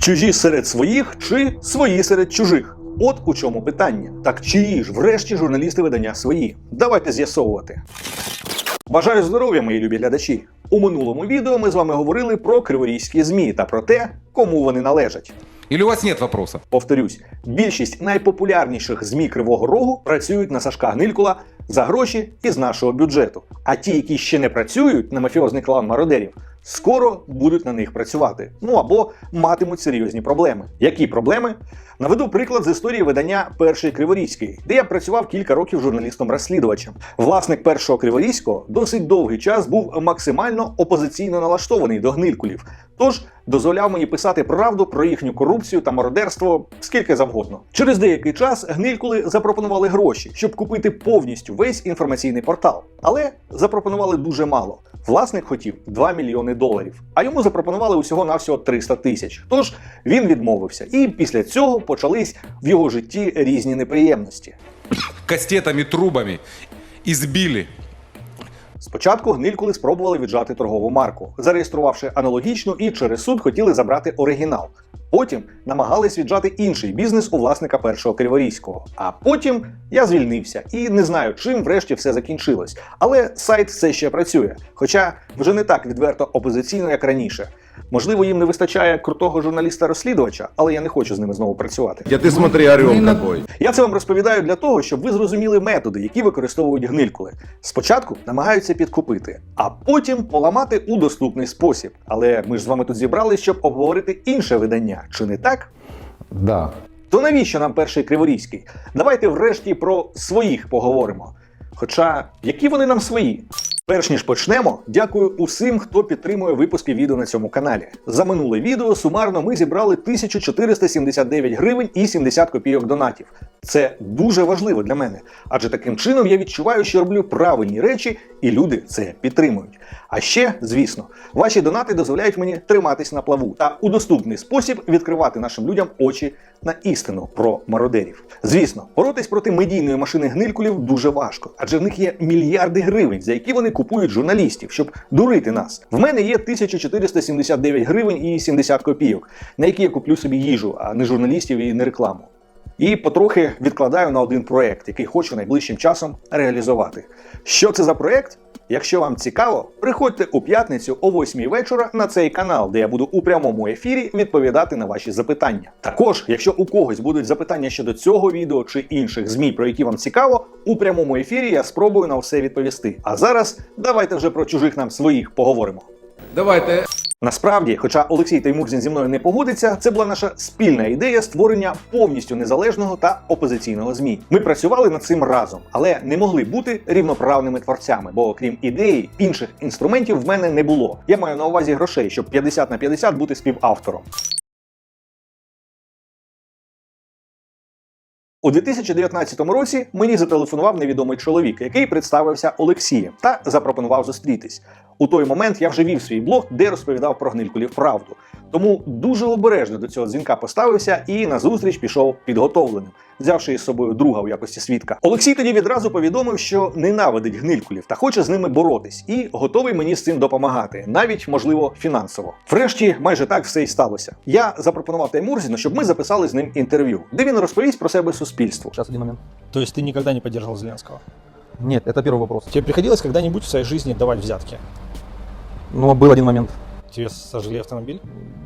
Чужі серед своїх чи свої серед чужих? От у чому питання. Так чиї ж, врешті, журналісти видання свої? Давайте з'ясовувати. Бажаю здоров'я, мої любі глядачі. У минулому відео ми з вами говорили про криворізькі ЗМІ та про те, кому вони належать. Или у вас нет вопроса? Повторюсь, більшість найпопулярніших ЗМІ Кривого Рогу працюють на Сашка Гнилькула за гроші із нашого бюджету. А ті, які ще не працюють на мафіозний клан мародерів, скоро будуть на них працювати. Ну або матимуть серйозні проблеми. Які проблеми? Наведу приклад з історії видання Перший Криворізький, де я працював кілька років журналістом-розслідувачем. Власник першого Криворізького досить довгий час був максимально опозиційно налаштований до гнилькулів, тож дозволяв мені писати правду про їхню корупцію та мародерство скільки завгодно. Через деякий час гнилькули запропонували гроші, щоб купити повністю весь інформаційний портал, але запропонували дуже мало. Власник хотів 2 мільйони доларів, а йому запропонували усього навсього 300 тисяч. Тож він відмовився, і після цього почались в його житті різні неприємності. Кастетами, трубами избили. Спочатку гнилькули спробували віджати торгову марку, зареєструвавши аналогічну і через суд хотіли забрати оригінал. Потім намагались віджати інший бізнес у власника першого Криворізького. А потім я звільнився і не знаю, чим врешті все закінчилось. Але сайт все ще працює, хоча вже не так відверто опозиційно, як раніше. Можливо, їм не вистачає крутого журналіста-розслідувача, але я не хочу з ними знову працювати. Я ты смотри, орел какой. Я це вам розповідаю для того, щоб ви зрозуміли методи, які використовують гнилькули. Спочатку намагаються підкупити, а потім поламати у доступний спосіб. Але ми ж з вами тут зібрались, щоб обговорити інше видання, чи не так? Да. То навіщо нам перший Криворізький? Давайте врешті про своїх поговоримо. Хоча, які вони нам свої? Перш ніж почнемо, дякую усім, хто підтримує випуски відео на цьому каналі. За минуле відео сумарно ми зібрали 1479 гривень і 70 копійок донатів. Це дуже важливо для мене, адже таким чином я відчуваю, що роблю правильні речі, і люди це підтримують. А ще, звісно, ваші донати дозволяють мені триматись на плаву та у доступний спосіб відкривати нашим людям очі на істину про мародерів. Звісно, боротись проти медійної машини гнилькулів дуже важко, адже в них є мільярди гривень, за які вони купують журналістів, щоб дурити нас. В мене є 1479 гривень і 70 копійок, на які я куплю собі їжу, а не журналістів і не рекламу. І потрохи відкладаю на один проект, який хочу найближчим часом реалізувати. Що це за проект? Якщо вам цікаво, приходьте у п'ятницю о 8 вечора на цей канал, де я буду у прямому ефірі відповідати на ваші запитання. Також, якщо у когось будуть запитання щодо цього відео чи інших змі, про які вам цікаво, у прямому ефірі я спробую на все відповісти. А зараз давайте вже про чужих нам своїх поговоримо. Давайте. Насправді, хоча Олексій Таймурзін зі мною не погодиться, це була наша спільна ідея створення повністю незалежного та опозиційного змі. Ми працювали над цим разом, але не могли бути рівноправними творцями, бо окрім ідеї, інших інструментів в мене не було. Я маю на увазі грошей, щоб 50 на 50 бути співавтором. У 2019 році мені зателефонував невідомий чоловік, який представився Олексієм та запропонував зустрітись. У той момент я вже вів свій блог, де розповідав про гнилькулів правду. Тому дуже обережно до цього дзвінка поставився і на зустріч пішов підготовленим, взявши із собою друга у якості свідка. Олексій тоді відразу повідомив, що ненавидить гнилькулів та хоче з ними боротись, і готовий мені з цим допомагати, навіть можливо фінансово. Врешті, майже так все і сталося. Я запропонував Таймурзіну, щоб ми записали з ним інтерв'ю, де він розповість про себе суспільству. Сейчас один момент. То есть ты никогда не поддерживал Зеленского? Нет, это первый вопрос. Тебе приходилось когда-нибудь в своей жизни давать взятки? Но был один момент. Тебе сожгли автомобиль?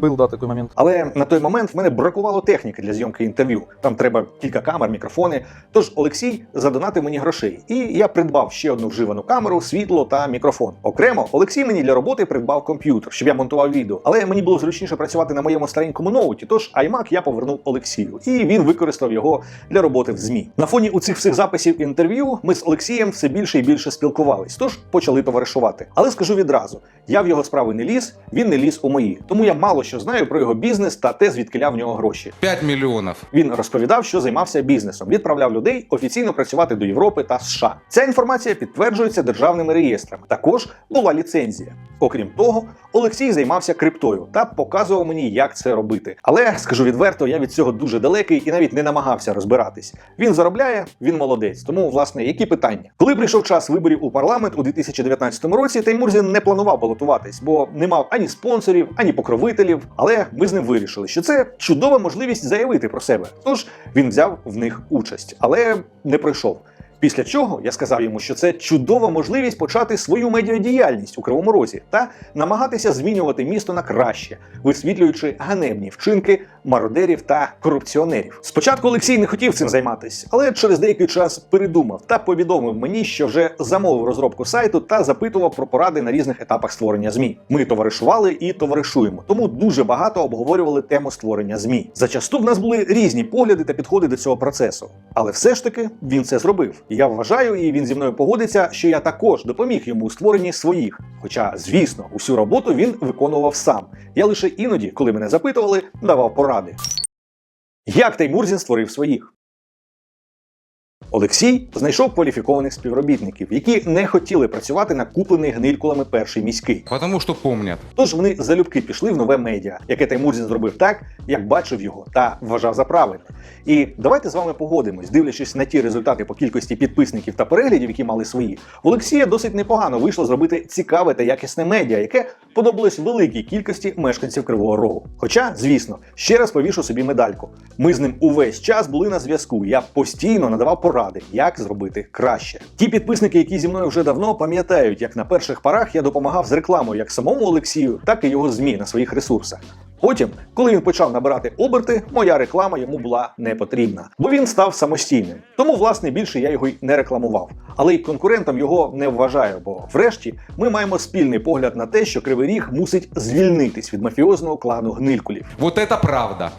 Был, да, такой момент. Але на той момент в мене бракувало техніки для зйомки інтерв'ю. Там треба кілька камер, мікрофони. Тож Олексій задонатив мені грошей, і я придбав ще одну вживану камеру, світло та мікрофон. Окремо, Олексій мені для роботи придбав комп'ютер, щоб я монтував відео. Але мені було зручніше працювати на моєму старенькому ноуті, тож iMac я повернув Олексію, і він використав його для роботи в ЗМІ. На фоні у цих всіх записів інтерв'ю ми з Олексієм все більше і більше спілкувались, тож почали товаришувати. Але скажу відразу: я в його справи не ліз, він не ліз у мої. Тому я мало що знаю про його бізнес та те, звідкиля в нього гроші. 5 миллионов. Він розповідав, що займався бізнесом, відправляв людей офіційно працювати до Європи та США. Ця інформація підтверджується державними реєстрами. Також була ліцензія. Окрім того, Олексій займався криптою та показував мені, як це робити. Але скажу відверто, я від цього дуже далекий і навіть не намагався розбиратись. Він заробляє, він молодець. Тому, власне, які питання? Коли прийшов час виборів у парламент у 2019 році, Таймурзін не планував балотуватись, бо не мав ані спонсорів, ані покровителів. Але ми з ним вирішили, що це чудова можливість заявити про себе. Тож він взяв в них участь, але не пройшов. Після чого я сказав йому, що це чудова можливість почати свою медіадіяльність у Кривому Розі та намагатися змінювати місто на краще, висвітлюючи ганебні вчинки мародерів та корупціонерів. Спочатку Олексій не хотів цим займатися, але через деякий час передумав та повідомив мені, що вже замовив розробку сайту та запитував про поради на різних етапах створення змі. Ми товаришували і товаришуємо, тому дуже багато обговорювали тему створення змі. Зачасту в нас були різні погляди та підходи до цього процесу, але все ж таки він це зробив. Я вважаю, і він зі мною погодиться, що я також допоміг йому у створенні своїх. Хоча, звісно, усю роботу він виконував сам. Я лише іноді, коли мене запитували, давав поради. Як Таймурзін створив своїх? Олексій знайшов кваліфікованих співробітників, які не хотіли працювати на куплений гнилькулами перший міський. Потому что помнят. Тож вони залюбки пішли в нове медіа, яке Таймурзін зробив так, як бачив його та вважав за правильне. І давайте з вами погодимось, дивлячись на ті результати по кількості підписників та переглядів, які мали свої. У Олексія досить непогано вийшло зробити цікаве та якісне медіа, яке подобалось великій кількості мешканців Кривого Рогу. Хоча, звісно, ще раз повішу собі медальку. Ми з ним увесь час були на зв'язку. Я постійно надавав поради, як зробити краще. Ті підписники, які зі мною вже давно пам'ятають, як на перших порах я допомагав з рекламою як самому Олексію, так і його змі на своїх ресурсах. Потім, коли він почав набирати оберти, моя реклама йому була не потрібна, бо він став самостійним. Тому, власне, більше я його й не рекламував. Але й конкурентом його не вважаю, бо врешті ми маємо спільний погляд на те, що Кривий Ріг мусить звільнитись від мафіозного клану гнилькулів. Вот это правда.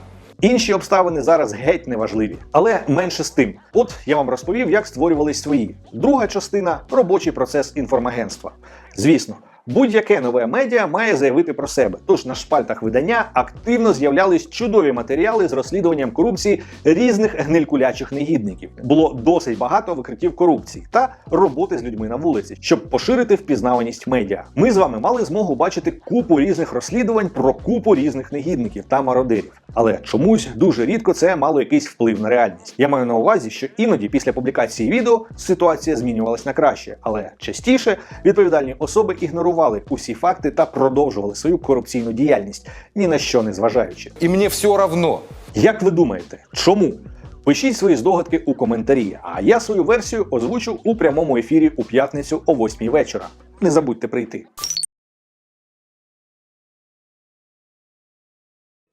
Інші обставини зараз геть неважливі, але менше з тим. От я вам розповів, як створювались свої. Друга частина робочий процес інформагентства. Звісно. Будь-яке нове медіа має заявити про себе. Тож на шпальтах видання активно з'являлись чудові матеріали з розслідуванням корупції різних гнилькулячих негідників. Було досить багато викриттів корупції та роботи з людьми на вулиці, щоб поширити впізнаваність медіа. Ми з вами мали змогу бачити купу різних розслідувань про купу різних негідників та мародерів. Але чомусь дуже рідко це мало якийсь вплив на реальність. Я маю на увазі, що іноді після публікації відео ситуація змінювалась на краще, але частіше відповідальні особи ігнорували усі факти та продовжували свою корупційну діяльність, ні на що не зважаючи. И мне все равно. Як ви думаєте, чому? Пишіть свої здогадки у коментарі, а я свою версію озвучу у прямому ефірі у п'ятницю о 8 вечора. Не забудьте прийти.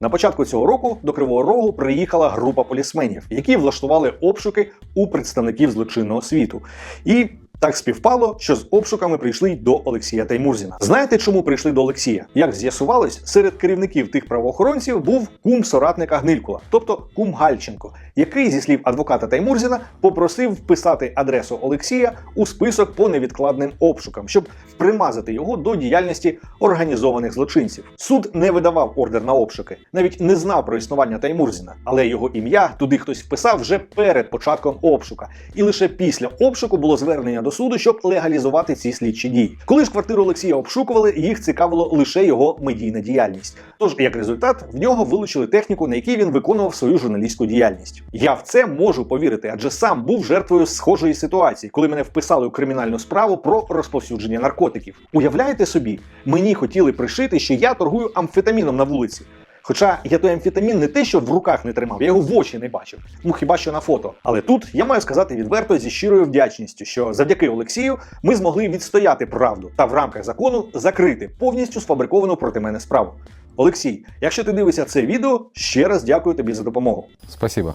На початку цього року до Кривого Рогу приїхала група полісменів, які влаштували обшуки у представників злочинного світу. І так співпало, що з обшуками прийшли й до Олексія Таймурзіна. Знаєте, чому прийшли до Олексія? Як з'ясувалось, серед керівників тих правоохоронців був кум соратника Гнилькула, тобто кум Гальченко, який, зі слів адвоката Таймурзіна, попросив вписати адресу Олексія у список по невідкладним обшукам, щоб примазати його до діяльності організованих злочинців. Суд не видавав ордер на обшуки, навіть не знав про існування Таймурзіна, але його ім'я туди хтось вписав вже перед початком обшука, і лише після обшуку було звернення до суду, щоб легалізувати ці слідчі дії. Коли ж квартиру Олексія обшукували, їх цікавило лише його медійна діяльність. Тож, як результат, в нього вилучили техніку, на якій він виконував свою журналістську діяльність. Я в це можу повірити, адже сам був жертвою схожої ситуації, коли мене вписали у кримінальну справу про розповсюдження наркотиків. Уявляєте собі, мені хотіли пришити, що я торгую амфетаміном на вулиці. Хоча я той амфетамін не те, що в руках не тримав, я його в очі не бачив. Ну хіба що на фото. Але тут я маю сказати відверто зі щирою вдячністю, що завдяки Олексію ми змогли відстояти правду та в рамках закону закрити повністю сфабриковану проти мене справу. Олексій, якщо ти дивишся це відео, ще раз дякую тобі за допомогу. Спасибо.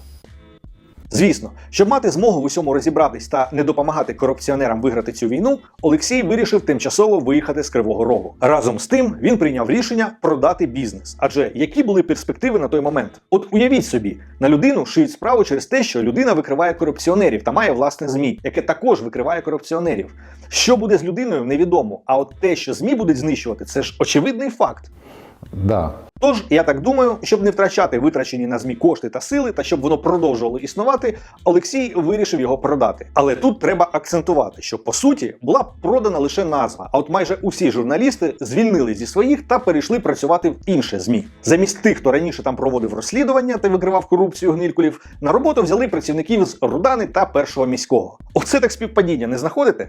Звісно, щоб мати змогу в усьому розібратись та не допомагати корупціонерам виграти цю війну, Олексій вирішив тимчасово виїхати з Кривого Рогу. Разом з тим він прийняв рішення продати бізнес. Адже які були перспективи на той момент? От уявіть собі, на людину шиють справу через те, що людина викриває корупціонерів та має власне змі, яке також викриває корупціонерів. Що буде з людиною, невідомо. А от те, що змі будуть знищувати, це ж очевидний факт. Да. Тож я так думаю, щоб не втрачати витрачені на змі кошти та сили, та щоб воно продовжувало існувати, Олексій вирішив його продати. Але тут треба акцентувати, що по суті була продана лише назва. А от майже усі журналісти звільнили зі своїх та перейшли працювати в інше змі. Замість тих, хто раніше там проводив розслідування та викривав корупцію гнилькулів, на роботу взяли працівників з Рудани та першого міського. Оце так співпадіння, не знаходите?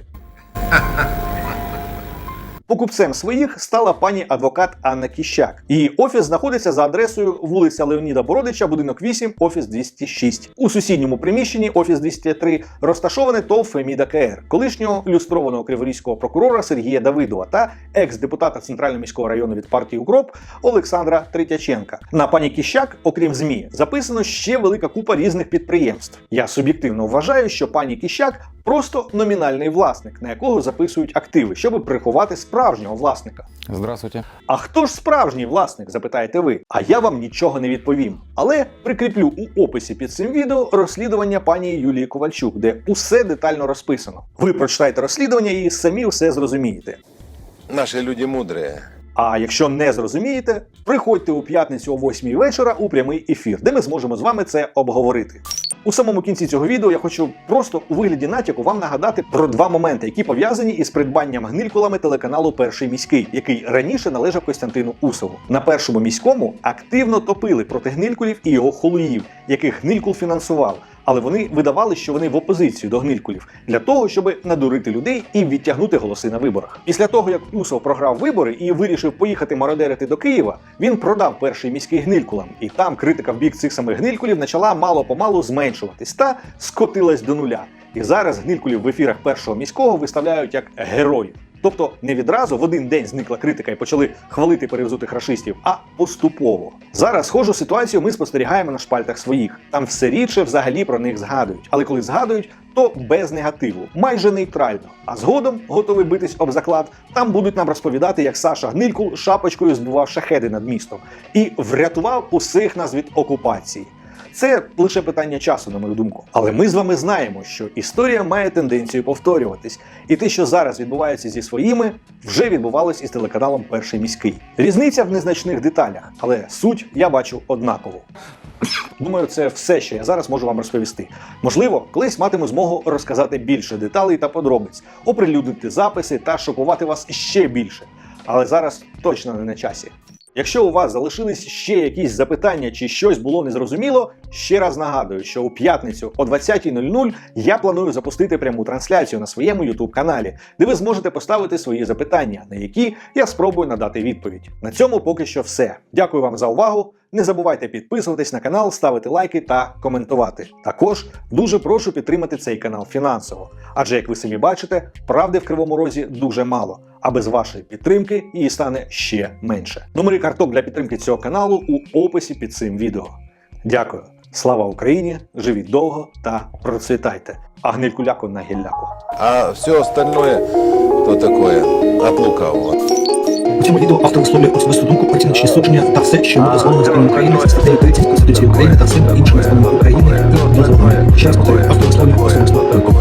Покупцем своїх стала пані адвокат Анна Кіщак. Її офіс знаходиться за адресою вулиця Леоніда Бородича, будинок 8, офіс 206. У сусідньому приміщенні офіс 203 розташоване ТОВ Феміда КР, колишнього люстрованого криворізького прокурора Сергія Давидова та екс-депутата Центрального міського району від партії Укроп Олександра Третяченка. На пані Кіщак, окрім ЗМІ, записано ще велика купа різних підприємств. Я суб'єктивно вважаю, що пані Кіщак просто номінальний власник, на якого записують активи, щоб приховати справжнього власника. Здравствуйте. А хто ж справжній власник, запитаєте ви? А я вам нічого не відповім. Але прикріплю у описі під цим відео розслідування пані Юлії Ковальчук, де усе детально розписано. Ви прочитайте розслідування і самі все зрозумієте. Наши люди мудрые. А якщо не зрозумієте, приходьте у п'ятницю о 8 вечора у прямий ефір, де ми зможемо з вами це обговорити. У самому кінці цього відео я хочу просто у вигляді натяку вам нагадати про два моменти, які пов'язані із придбанням гнилькулами телеканалу Перший міський, який раніше належав Костянтину Усову. На першому міському активно топили проти гнилькулів і його холуїв, яких гнилькул фінансував. Але вони видавали, що вони в опозицію до гнилькулів для того, щоб надурити людей і відтягнути голоси на виборах. Після того, як Усов програв вибори і вирішив поїхати мародерити до Києва, він продав перший міський гнилькулам, і там критика в бік цих самих гнилькулів почала мало помалу зменшуватись та скотилась до нуля. І зараз гнилькулів в ефірах першого міського виставляють як героїв. Тобто не відразу в один день зникла критика і почали хвалити перевзутих рашистів, а поступово. Зараз схожу ситуацію ми спостерігаємо на шпальтах своїх. Там все рідше взагалі про них згадують. Але коли згадують, то без негативу, майже нейтрально. А згодом, готовий битись об заклад, там будуть нам розповідати, як Саша Гнилькул шапочкою збивав шахеди над містом і врятував усіх нас від окупації. Це лише питання часу, на мою думку. Але ми з вами знаємо, що історія має тенденцію повторюватись, і те, що зараз відбувається зі своїми, вже відбувалось із телеканалом Перший міський. Різниця в незначних деталях, але суть я бачу однакову. Думаю, це все, що я зараз можу вам розповісти. Можливо, колись матиму змогу розказати більше деталей та подробиць, оприлюднити записи та шокувати вас ще більше. Але зараз точно не на часі. Якщо у вас залишились ще якісь запитання чи щось було незрозуміло, ще раз нагадую, що у п'ятницю о 20.00 я планую запустити пряму трансляцію на своєму YouTube каналі, де ви зможете поставити свої запитання, на які я спробую надати відповідь. На цьому поки що все. Дякую вам за увагу. Не забувайте підписуватись на канал, ставити лайки та коментувати. Також дуже прошу підтримати цей канал фінансово, адже як ви самі бачите, правди в кривому розі дуже мало. А без вашої підтримки її стане ще менше. Номери карток для підтримки цього каналу у описі під цим відео. Дякую. Слава Україні! Живіть довго та процвітайте! А гнилькуляку на гілляку. А все остальное, то такое, от лукавого. У цьому відео автор висловлює особисту думку, оціночні судження та все, що йому дозволено законом України за статтею 30 Конституції України та всім іншим законом України і дозволено. Ще раз повторюю, автор висловлює особисту думку.